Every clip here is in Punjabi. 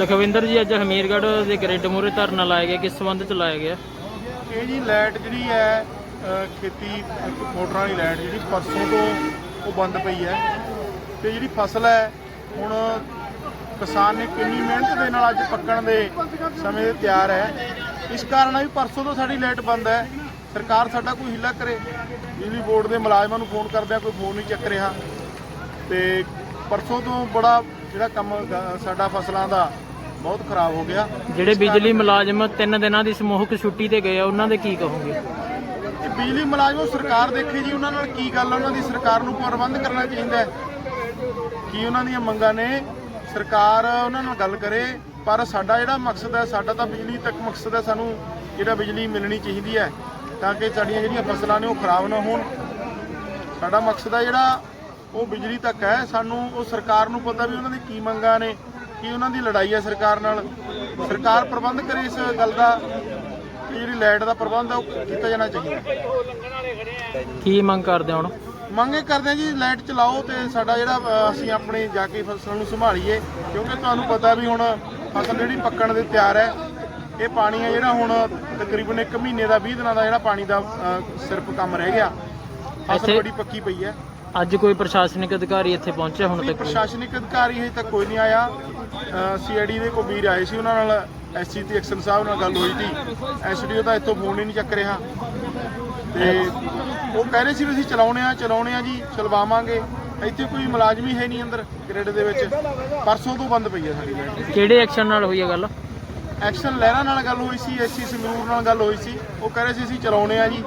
ਲਖਵਿੰਦਰ ਜੀ ਅੱਜ ਹਮੀਰਗੜ੍ਹ ਦੇ ਗ੍ਰਿਡ ਮੂਹਰੇ ਧਰਨਾ ਲਾਇਆ ਗਿਆ ਕਿਸ ਸੰਬੰਧ ਚ ਲਾਇਆ ਗਿਆ? ਇਹ ਜੀ ਲਾਈਟ ਜਿਹੜੀ ਹੈ ਅ, ਖੇਤੀ ਮੋਟਰਾਂ ਵਾਲੀ ਲਾਈਟ ਜਿਹੜੀ ਪਰਸੋਂ ਤੋਂ ਉਹ ਬੰਦ ਪਈ ਹੈ। ਤੇ ਜਿਹੜੀ ਫਸਲ ਹੈ ਹੁਣ ਕਿਸਾਨ ਨੇ ਕਿੰਨੀ ਮਿਹਨਤ ਦੇ ਨਾਲ ਅੱਜ ਪੱਕਣ ਦੇ ਸਮੇਂ ਦੇ ਤਿਆਰ ਹੈ। ਇਸ ਕਾਰਨ ਆ ਵੀ ਪਰਸੋਂ ਤੋਂ ਸਾਡੀ ਲਾਈਟ ਬੰਦ ਹੈ। ਸਰਕਾਰ ਸਾਡਾ ਕੋਈ ਹਿੱਲਾ ਕਰੇ। ਬਿਜਲੀ ਬੋਰਡ ਦੇ ਮੁਲਾਜ਼ਮਾਂ ਨੂੰ ਫੋਨ ਕਰਦਿਆਂ ਕੋਈ ਫੋਨ ਨਹੀਂ ਚੱਕ ਰਿਹਾ। ਤੇ ਪਰਸੋਂ ਤੋਂ ਬੜਾ ਜਿਹੜਾ ਕੰਮ ਗ- ਸਾਡਾ ਫਸਲਾਂ ਦਾ ਬਹੁਤ ਖਰਾਬ ਹੋ ਗਿਆ। ਜਿਹੜੇ ਬਿਜਲੀ ਮੁਲਾਜ਼ਮ ਤਿੰਨ ਦਿਨਾਂ ਦੀ ਸਮੂਹਕ ਛੁੱਟੀ ਤੇ ਗਏ ਆ ਉਹਨਾਂ ਦੇ ਕੀ ਕਹੋਗੇ? ਇਹ ਬਿਜਲੀ ਮੁਲਾਜ਼ਮ ਸਰਕਾਰ ਦੇਖੇ ਜੀ ਉਹਨਾਂ ਨਾਲ ਕੀ ਗੱਲ ਆ, ਉਹਨਾਂ ਦੀ ਸਰਕਾਰ ਨੂੰ ਪ੍ਰਬੰਧ ਕਰਨਾ ਚਾਹੀਦਾ ਹੈ। ਕੀ ਉਹਨਾਂ ਦੀਆਂ ਮੰਗਾਂ ਨੇ? ਸਰਕਾਰ ਉਹਨਾਂ ਨਾਲ ਗੱਲ ਕਰੇ ਪਰ ਸਾਡਾ ਜਿਹੜਾ ਮਕਸਦ ਹੈ ਸਾਡਾ ਤਾਂ ਬਿਜਲੀ ਤੱਕ ਮਕਸਦ ਹੈ ਸਾਨੂੰ ਜਿਹੜਾ ਬਿਜਲੀ ਮਿਲਣੀ ਚਾਹੀਦੀ ਹੈ ਤਾਂ ਕਿ ਸਾਡੀਆਂ ਜਿਹੜੀਆਂ ਫਸਲਾਂ ਨੇ ਉਹ ਖਰਾਬ ਨਾ ਹੋਣ। ਸਾਡਾ ਮਕਸਦ ਹੈ ਜਿਹੜਾ ਉਹ ਬਿਜਲੀ ਤੱਕ ਹੈ। ਸਾਨੂੰ ਉਹ ਸਰਕਾਰ ਨੂੰ ਪਤਾ ਵੀ ਉਹਨਾਂ ਦੀ ਕੀ ਮੰਗਾਂ ਨੇ। ਕੀ ਉਹਨਾਂ ਦੀ ਲੜਾਈ ਹੈ ਸਰਕਾਰ ਨਾਲ। ਸਰਕਾਰ ਪ੍ਰਬੰਧ ਕਰੇ ਇਸ ਗੱਲ ਦਾ ਕਿ ਜਿਹੜੀ ਲਾਈਟ ਦਾ ਪ੍ਰਬੰਧ ਹੈ ਉਹ ਕੀਤਾ ਜਾਣਾ ਚਾਹੀਦਾ। ਕੀ ਮੰਗ ਕਰਦੇ ਹੁਣ? ਮੰਗ ਕਰਦੇ ਜੀ ਲਾਈਟ ਚਲਾਓ ਤੇ ਸਾਡਾ ਜਿਹੜਾ ਅਸੀਂ ਆਪਣੇ ਜਾ ਕੇ ਫਸਲ ਨੂੰ ਸੰਭਾਲੀਏ ਕਿਉਂਕਿ ਤੁਹਾਨੂੰ ਪਤਾ ਵੀ ਹੁਣ ਫਸਲ ਜਿਹੜੀ ਪੱਕਣ ਦੇ ਤਿਆਰ ਹੈ ਇਹ ਪਾਣੀ ਹੈ ਜਿਹੜਾ ਹੁਣ ਤਕਰੀਬਨ 1 ਮਹੀਨੇ ਦਾ 20 ਦਿਨਾਂ ਦਾ ਜਿਹੜਾ ਪਾਣੀ ਦਾ ਸਿਰਫ ਕੰਮ ਰਹਿ ਗਿਆ। ਫਸਲ ਬੜੀ ਪੱਕੀ ਪਈ ਹੈ। ਅੱਜ ਕੋਈ ਪ੍ਰਸ਼ਾਸਨਿਕ ਅਧਿਕਾਰੀ ਇੱਥੇ ਪਹੁੰਚਿਆ ਹੁਣ ਤੱਕ? ਪ੍ਰਸ਼ਾਸਨਿਕ ਅਧਿਕਾਰੀ ਹਜੇ ਤੱਕ ਕੋਈ ਨਹੀਂ ਆਇਆ। ਸੀਆਈਡੀ ਦੇ ਕੋ ਵੀਰ ਆਏ ਸੀ ਉਹਨਾਂ ਨਾਲ ਐਸਸੀ ਤੇ ਐਕਸ਼ਨ ਸਾਹਿਬ ਨਾਲ ਗੱਲ ਹੋਈ ਸੀ। ਐਸਡੀਓ ਤਾਂ ਇੱਥੋਂ ਫੋਨ ਹੀ ਨਹੀਂ ਚੱਕ ਰਿਹਾ। ਤੇ ਉਹ ਕਹਿ ਰਹੇ ਸੀ ਵੀ ਅਸੀਂ ਚਲਾਉਣੇ ਆ ਚਲਾਉਣੇ ਆ ਜੀ ਚਲਵਾਵਾਂਗੇ। ਇੱਥੇ ਕੋਈ ਮੁਲਾਜ਼ਮ ਹੀ ਹੈ ਨਹੀਂ ਅੰਦਰ ਗ੍ਰਿਡ ਦੇ ਵਿੱਚ। ਪਰਸੋਂ ਤੋਂ ਬੰਦ ਪਈ ਹੈ ਸਾਡੀ ਲਾਈਟ ਕਿਹੜੇ ਐਕਸ਼ਨ ਨਾਲ ਹੋਈ ਹੈ ਗੱਲ? ਐਕਸ਼ਨ ਲਹਿਰਾ ਨਾਲ ਗੱਲ ਹੋਈ ਸੀ ਐਸਸੀ ਸੰਗਰੂਰ ਨਾਲ ਗੱਲ ਹੋਈ ਸੀ। ਉਹ ਕਹਿ ਰਹੇ ਸੀ ਅਸੀਂ ਚਲਾਉਣੇ ਆ ਜੀ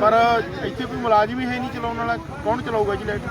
ਪਰ ਇੱਥੇ ਕੋਈ ਮੁਲਾਜ਼ਮ ਹੀ ਹੈ ਨਹੀਂ ਚਲਾਉਣ ਵਾਲਾ। ਕੌਣ ਚਲਾਊਗਾ ਜੀ ਲਾਈਟ